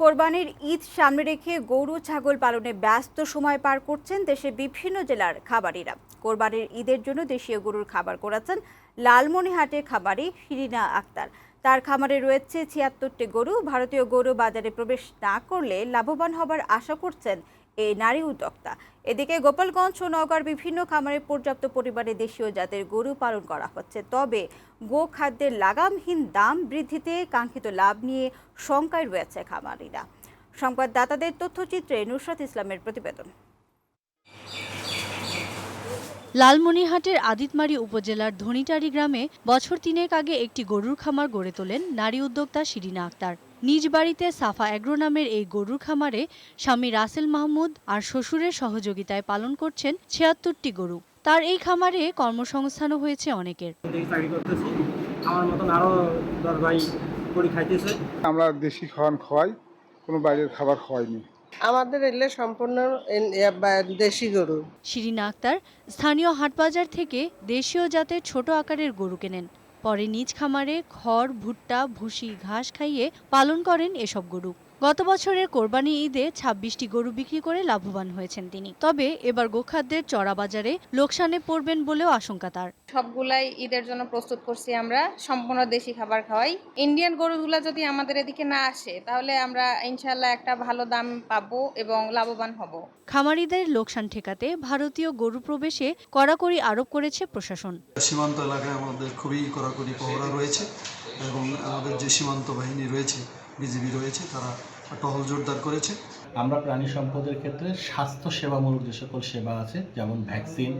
কোরবানির ঈদ সামনে রেখে গরু ছাগল পালনে ব্যস্ত সময় পার করছেন দেশের বিভিন্ন জেলার খাবারিরা। কোরবানির ঈদের জন্য দেশীয় গরুর খাবার করাচ্ছেন লালমনিহাটের খামারি হিরিনা আক্তার। তার খামারে রয়েছে ছিয়াত্তরটি গরু। ভারতীয় গরু বাজারে প্রবেশ না করলে লাভবান হবার আশা করছেন এই নারী উদ্যোক্তা। এদিকে গোপালগঞ্জ ও নওগাঁর বিভিন্ন খামারে পর্যাপ্ত পরিমাণে দেশীয় জাতের গরু পালন করা হচ্ছে। তবে গো খাদ্যের লাগামহীন দাম বৃদ্ধিতে কাঙ্ক্ষিত লাভ নিয়ে শঙ্কায় রয়েছে খামারিরা। সংবাদদাতাদের তথ্যচিত্রে নুসরাত ইসলামের প্রতিবেদন। লালমনিরহাটের আদিতমারি উপজেলার ধনিটারি গ্রামে বছর তিনেক আগে একটি গরুর খামার গড়ে তোলেন নারী উদ্যোক্তা শিরিনা আক্তার। নিজ বাড়িতে সাফা অ্যাগ্রো নামের এই গরুর খামারে স্বামী রাসেল মাহমুদ আর শ্বশুরের সহযোগিতায় পালন করছেন ছিয়াত্তরটি গরু। তার এই খামারে কর্মসংস্থানও হয়েছে অনেকের। আমার মতন দশ ভাই করে খাইতেছে। আমরা দেশি খাওয়ান খাওয়াই কোনো বাইরের খাবার খাওয়াইনি। আমাদের এলে সম্পূর্ণ দেশি গরু। শিরিনা আক্তার স্থানীয় হাটবাজার থেকে দেশীয় জাতের ছোট আকারের গরু কেনেন। পরে নিজ খামারে খড় ভুট্টা ভুসি ঘাস খাইয়ে পালন করেন এসব গরু। গত বছরের কোরবানি ঈদে ছাব্বিশটি গরু বিক্রি করে লাভবান হয়েছেন তিনি। তবে এবার গোখাদ্যের চড়া বাজারে লোকসানে পড়বেন বলেও আশঙ্কা তার। সবগুলাই ঈদের জন্য প্রস্তুত করছি আমরা সম্পূর্ণ দেশি খাবার খাওয়াই। ইন্ডিয়ান গরুগুলা যদি আমাদের এদিকে না আসে তাহলে আমরা ইনশাল্লাহ একটা ভালো দাম পাবো এবং লাভবান হব। খামারিদের লোকসান ঠেকাতে ভারতীয় গরু প্রবেশে কড়াকড়ি আরোপ করেছে প্রশাসন। সীমান্ত এলাকায় আমাদের খুবই কড়াকড়ি পহরা রয়েছে এবং আমাদের যে সীমান্ত বাহিনী রয়েছে বিজিবি রয়েছে তারা টহল জোরদার করেছে। আমরা প্রাণী সম্পদের ক্ষেত্রে স্বাস্থ্য সেবামূলক যে সকল সেবা আছে যেমন ভ্যাকসিন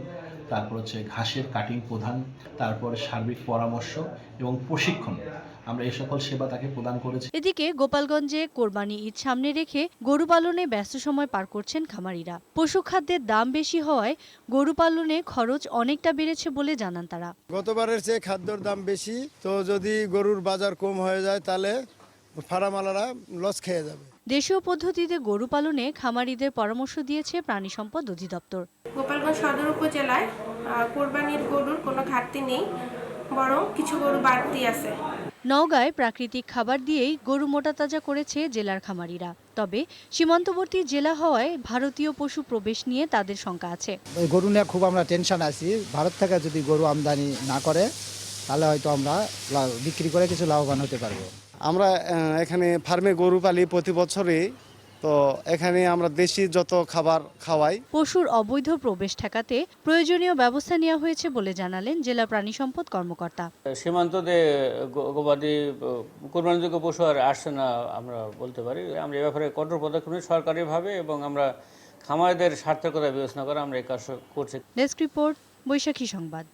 তারপর হচ্ছে ঘাসের কাটিং প্রধান তারপরে সার্বিক পরামর্শ এবং প্রশিক্ষণ। আমরা এই সকল সেবা তাকে প্রদান করেছি। এদিকে গোপালগঞ্জে কোরবানি ঈদ সামনে রেখে গরু পালনে ব্যস্ত সময় পার করছেন খামারিরা। পশু খাদ্যের দাম বেশি হওয়ায় গরু পালনে খরচ অনেকটা বেড়েছে বলে জানান তারা। গতবারের চেয়ে খাদ্যর দাম বেশি তো যদি গরুর বাজার কম হয়ে যায় তাহলে ফার্মালারা লস খেয়ে যাবে। দেশীয় পদ্ধতিতে গরু পালনে খামারিদের পরামর্শ দিয়েছে প্রাণী সম্পদ অধিদপ্তর। গোপালগঞ্জ সদর উপজেলায় কোরবানির গরুর কোনো ঘাটতি নেই বরং কিছু গরু বাড়তি আছে। নওগাঁয় প্রাকৃতিক খাবার দিয়েই গরু মোটা তাজা করেছে জেলার খামারিরা। তবে সীমান্তবর্তী জেলা হওয়ায় ভারতীয় পশু প্রবেশ নিয়ে তাদের শঙ্কা আছে। গরু নিয়ে খুব আমরা টেনশন আছি। ভারত থেকে যদি গরু আমদানি না করে তাহলে হয়তো আমরা লাভ- বিক্রি করে কিছু লাভবান হতে পারব। আমরা এখানে ফার্মে গরু পালি প্রতি বছরে তো এখানে আমরা দেশি যত খাবার খাওয়াই। পশুর অবৈধ প্রবেশ ঠেকাতে প্রয়োজনীয় ব্যবস্থা নেওয়া হয়েছে বলে জানালেন জেলা প্রাণী সম্পদ কর্মকর্তা। সীমান্ততে গবাদি কোরবানিযোগ্য পশু আর আসছে না আমরা বলতে পারি। আমরা এ ব্যাপারে কঠোর পদক্ষেপ নিই সরকারিভাবে এবং আমরা খামারদের সার্থকতা বিবেচনা করে আমরা এই কাজ করছি। ডেস্ক রিপোর্ট বৈশাখী সংবাদ।